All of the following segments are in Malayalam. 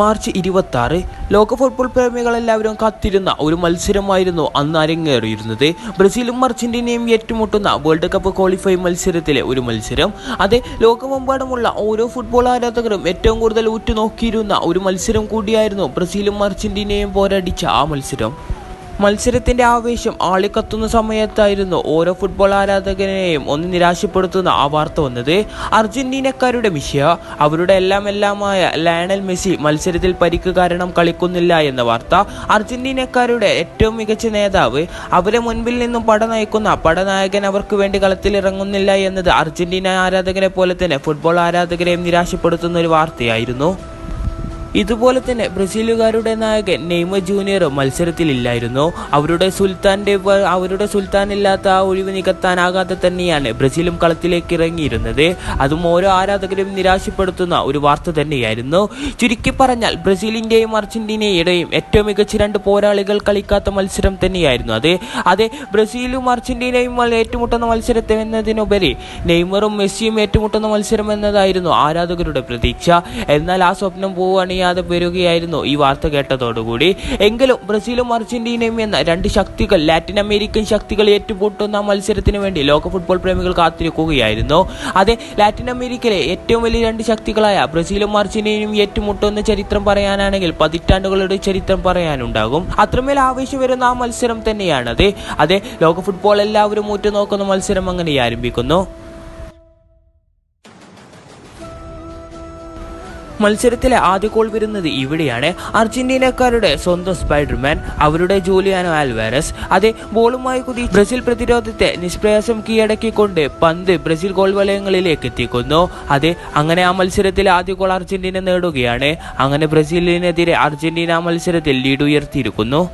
മാർച്ച് ഇരുപത്തി ആറ് ലോക ഫുട്ബോൾ പ്രേമികളെല്ലാവരും കാത്തിരുന്ന ഒരു മത്സരമായിരുന്നു അന്ന് അരങ്ങേറിയിരുന്നത്. ബ്രസീലും അർജന്റീനയും ഏറ്റുമുട്ടുന്ന വേൾഡ് കപ്പ് ക്വാളിഫൈ മത്സരത്തിലെ ഒരു മത്സരം. അതെ ലോകമെമ്പാടുമുള്ള ഓരോ ഫുട്ബോൾ ആരാധകരും ഏറ്റവും കൂടുതൽ ഉറ്റുനോക്കിയിരുന്ന ഒരു മത്സരം കൂടിയായിരുന്നു ബ്രസീലും അർജന്റീനയും പോരാടിച്ച ആ മത്സരം. മത്സരത്തിന്റെ ആവേശം ആളിക്കത്തുന്ന സമയത്തായിരുന്നു ഓരോ ഫുട്ബോൾ ആരാധകനെയും ഒന്ന് നിരാശപ്പെടുത്തുന്ന ആ വാർത്ത വന്നത്. അർജന്റീനക്കാരുടെ മിഷ്യ അവരുടെ എല്ലാം എല്ലാമായ ലയണൽ മെസ്സി മത്സരത്തിൽ പരിക്ക് കാരണം കളിക്കുന്നില്ല എന്ന വാർത്ത. അർജന്റീനക്കാരുടെ ഏറ്റവും മികച്ച നേതാവ്. അവരെ മുൻപിൽ നിന്നും പട നയിക്കുന്ന പടനായകൻ അവർക്ക് വേണ്ടി കളത്തിൽ ഇറങ്ങുന്നില്ല എന്നത് അർജന്റീന ആരാധകരെ പോലെ തന്നെ ഫുട്ബോൾ ആരാധകരെയും നിരാശപ്പെടുത്തുന്ന ഒരു വാർത്തയായിരുന്നു. ഇതുപോലെ തന്നെ ബ്രസീലുകാരുടെ നായകൻ നെയ്മ ജൂനിയർ മത്സരത്തിലില്ലായിരുന്നു. അവരുടെ സുൽത്താന്റെ അവരുടെ സുൽത്താൻ ഇല്ലാത്ത ആ ഒഴിവ് നികത്താനാകാതെ തന്നെയാണ് ബ്രസീലും കളത്തിലേക്ക് ഇറങ്ങിയിരുന്നത്. അതും ഓരോ ആരാധകരും നിരാശപ്പെടുത്തുന്ന ഒരു വാർത്ത തന്നെയായിരുന്നു. ചുരുക്കി പറഞ്ഞാൽ ബ്രസീലിന്റെയും അർജന്റീനയുടെയും ഏറ്റവും മികച്ച രണ്ട് പോരാളികൾ കളിക്കാത്ത മത്സരം തന്നെയായിരുന്നു അത്. അതെ ബ്രസീലും അർജന്റീനയും ഏറ്റുമുട്ടുന്ന മത്സരത്തെ എന്നതിനുപരി നെയ്മറും മെസ്സിയും ഏറ്റുമുട്ടുന്ന മത്സരം എന്നതായിരുന്നു ആരാധകരുടെ പ്രതീക്ഷ. എന്നാൽ ആ സ്വപ്നം പൂവണിയാതെ വരികയായിരുന്നു ഈ വാർത്ത കേട്ടതോടുകൂടി. എങ്കിലും ബ്രസീലും അർജന്റീനയും എന്ന രണ്ട് ശക്തികൾ ലാറ്റിൻ അമേരിക്കൻ ശക്തികൾ ഏറ്റുമുട്ടുന്ന മത്സരത്തിന് വേണ്ടി ലോക ഫുട്ബോൾ പ്രേമികൾ കാത്തിരിക്കുകയായിരുന്നു. അതെ ലാറ്റിൻ അമേരിക്കയിലെ ഏറ്റവും വലിയ രണ്ട് ശക്തികളായ ബ്രസീലും അർജന്റീനയും ഏറ്റുമുട്ടുന്ന ചരിത്രം പറയാനാണെങ്കിൽ പതിറ്റാണ്ടുകളുടെ ചരിത്രം പറയാനുണ്ടാകും. അത്രമേൽ ആവേശം വരുന്ന ആ മത്സരം തന്നെയാണ് അതെ ലോക ഫുട്ബോൾ എല്ലാവരും ഉറ്റുനോക്കുന്ന മത്സരം അങ്ങനെ ആരംഭിക്കുന്നു മത്സരത്തിലെ ആദ്യ ഗോൾ വരുന്നത് ഇവിടെയാണ്. അർജന്റീനക്കാരുടെ സ്വന്തം സ്പൈഡർമാൻ അവരുടെ ജൂലിയാനോ ആൽവാരസ്. അതെ ബോളുമായി കുതി ബ്രസീൽ പ്രതിരോധത്തെ നിഷ്പ്രയാസം കീഴടക്കിക്കൊണ്ട് പന്ത് ബ്രസീൽ ഗോൾ വലയങ്ങളിലേക്ക് എത്തിക്കുന്നു. അതെ അങ്ങനെ ആ മത്സരത്തിൽ ആദ്യ ഗോൾ അർജന്റീന നേടുകയാണ്. അങ്ങനെ ബ്രസീലിനെതിരെ അർജന്റീന മത്സരത്തിൽ ലീഡ് ഉയർത്തിയിരിക്കുന്നു.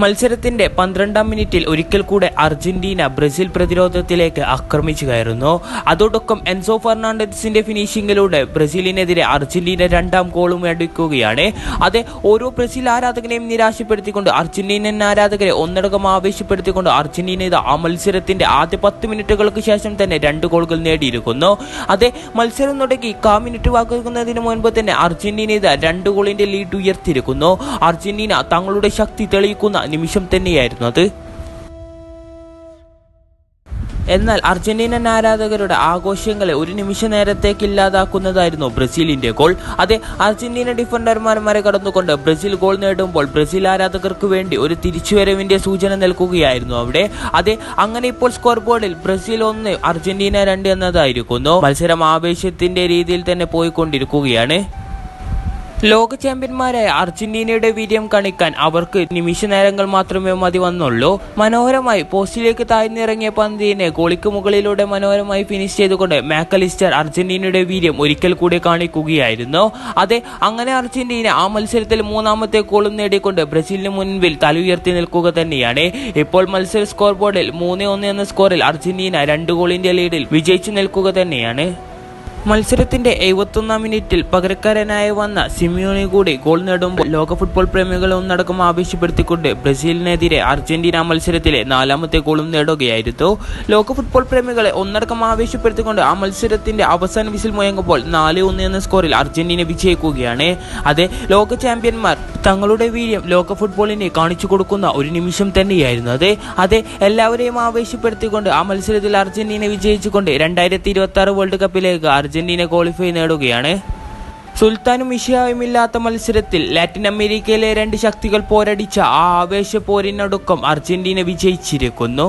മത്സരത്തിന്റെ പന്ത്രണ്ടാം മിനിറ്റിൽ ഒരിക്കൽ കൂടെ അർജന്റീന ബ്രസീൽ പ്രതിരോധത്തിലേക്ക് ആക്രമിച്ചു കയറുന്നു. അതോടൊപ്പം എൻസോ ഫെർണാണ്ടസിന്റെ ഫിനിഷിംഗിലൂടെ ബ്രസീലിനെതിരെ അർജന്റീന രണ്ടാം ഗോളും എടുക്കുകയാണ്. അതെ ഓരോ ബ്രസീൽ ആരാധകനെയും നിരാശപ്പെടുത്തിക്കൊണ്ട് അർജന്റീനൻ ആരാധകരെ ഒന്നടങ്കം ആവേശപ്പെടുത്തിക്കൊണ്ട് അർജന്റീന ഇത് ആ മത്സരത്തിന്റെ ആദ്യ പത്ത് മിനിറ്റുകൾക്ക് ശേഷം തന്നെ രണ്ട് ഗോളുകൾ നേടിയിരിക്കുന്നു. അതെ മത്സരം തുടങ്ങി കാ മിനിറ്റ് വാക്കുന്നതിന് മുൻപ് തന്നെ അർജന്റീന ഇത് രണ്ട് ഗോളിന്റെ ലീഡ് ഉയർത്തിയിരിക്കുന്നു. അർജന്റീന തങ്ങളുടെ ശക്തി തെളിയിക്കുന്ന നിമിഷം തന്നെയായിരുന്നു അത്. എന്നാൽ അർജന്റീനൻ ആരാധകരുടെ ആഘോഷങ്ങളെ ഒരു നിമിഷ നേരത്തേക്ക് ഇല്ലാതാക്കുന്നതായിരുന്നു ബ്രസീലിന്റെ ഗോൾ. അതെ അർജന്റീന ഡിഫൻഡർമാർ കടന്നുകൊണ്ട് ബ്രസീൽ ഗോൾ നേടുമ്പോൾ ബ്രസീൽ ആരാധകർക്ക് വേണ്ടി ഒരു തിരിച്ചുവരവിന്റെ സൂചന നൽകുകയായിരുന്നു അവിടെ. അതെ അങ്ങനെ ഇപ്പോൾ സ്കോർ ബോർഡിൽ ബ്രസീൽ ഒന്ന് അർജന്റീന രണ്ട് എന്നതായിരിക്കുന്നു. മത്സരം ആവേശത്തിന്റെ രീതിയിൽ തന്നെ പോയിക്കൊണ്ടിരിക്കുകയാണ്. ലോക ചാമ്പ്യന്മാരായ അർജന്റീനയുടെ വീര്യം കാണിക്കാൻ അവർക്ക് നിമിഷ നേരങ്ങൾ മാത്രമേ മതി വന്നുള്ളൂ. മനോഹരമായി പോസ്റ്റിലേക്ക് താഴ്ന്നിറങ്ങിയ പന്തിനെ ഗോളിക്ക് മുകളിലൂടെ മനോഹരമായി ഫിനിഷ് ചെയ്തുകൊണ്ട് മാക്കലിസ്റ്റർ അർജന്റീനയുടെ വീര്യം ഒരിക്കൽ കൂടി കാണിക്കുകയായിരുന്നു. അതെ അങ്ങനെ അർജന്റീന ആ മത്സരത്തിൽ മൂന്നാമത്തെ ഗോളും നേടിക്കൊണ്ട് ബ്രസീലിന് മുൻപിൽ ഉയർത്തി നിൽക്കുക തന്നെയാണ്. ഇപ്പോൾ മത്സര സ്കോർ ബോർഡിൽ മൂന്ന് ഒന്ന് എന്ന സ്കോറിൽ അർജന്റീന രണ്ട് ഗോളിന്റെ ലീഡിൽ വിജയിച്ചു നിൽക്കുക തന്നെയാണ്. മത്സരത്തിന്റെ എഴുപത്തൊന്നാം മിനിറ്റിൽ പകരക്കാരനായി വന്ന സിമിയോണി കൂടി ഗോൾ നേടുമ്പോൾ ലോക ഫുട്ബോൾ പ്രേമികളെ ഒന്നടക്കം ആവേശപ്പെടുത്തിക്കൊണ്ട് ബ്രസീലിനെതിരെ അർജന്റീന മത്സരത്തിലെ നാലാമത്തെ ഗോളും നേടുകയായിരുന്നു. ലോക ഫുട്ബോൾ പ്രേമികളെ ഒന്നടക്കം ആവേശപ്പെടുത്തിക്കൊണ്ട് ആ മത്സരത്തിന്റെ അവസാന വിസിൽ മുഴങ്ങുമ്പോൾ നാല് ഒന്ന് എന്ന സ്കോറിൽ അർജന്റീന വിജയിക്കുകയാണ്. അതെ ലോക ചാമ്പ്യന്മാർ തങ്ങളുടെ വീര്യം ലോക ഫുട്ബോളിനെ കാണിച്ചു കൊടുക്കുന്ന ഒരു നിമിഷം തന്നെയായിരുന്നു. അതെ അതെ എല്ലാവരെയും ആവേശപ്പെടുത്തിക്കൊണ്ട് ആ മത്സരത്തിൽ അർജന്റീന വിജയിച്ചുകൊണ്ട് രണ്ടായിരത്തി ഇരുപത്തി ആറ് വേൾഡ് കപ്പിലേക്ക് അർജന്റീന ക്വാളിഫൈ നേടുകയാണ്. സുൽത്താനും ഇഷയായും ഇല്ലാത്ത മത്സരത്തിൽ ലാറ്റിൻ അമേരിക്കയിലെ രണ്ട് ശക്തികൾ പോരടിച്ച ആ ആവേശ പോരിനടുക്കം അർജന്റീന വിജയിച്ചിരിക്കുന്നു.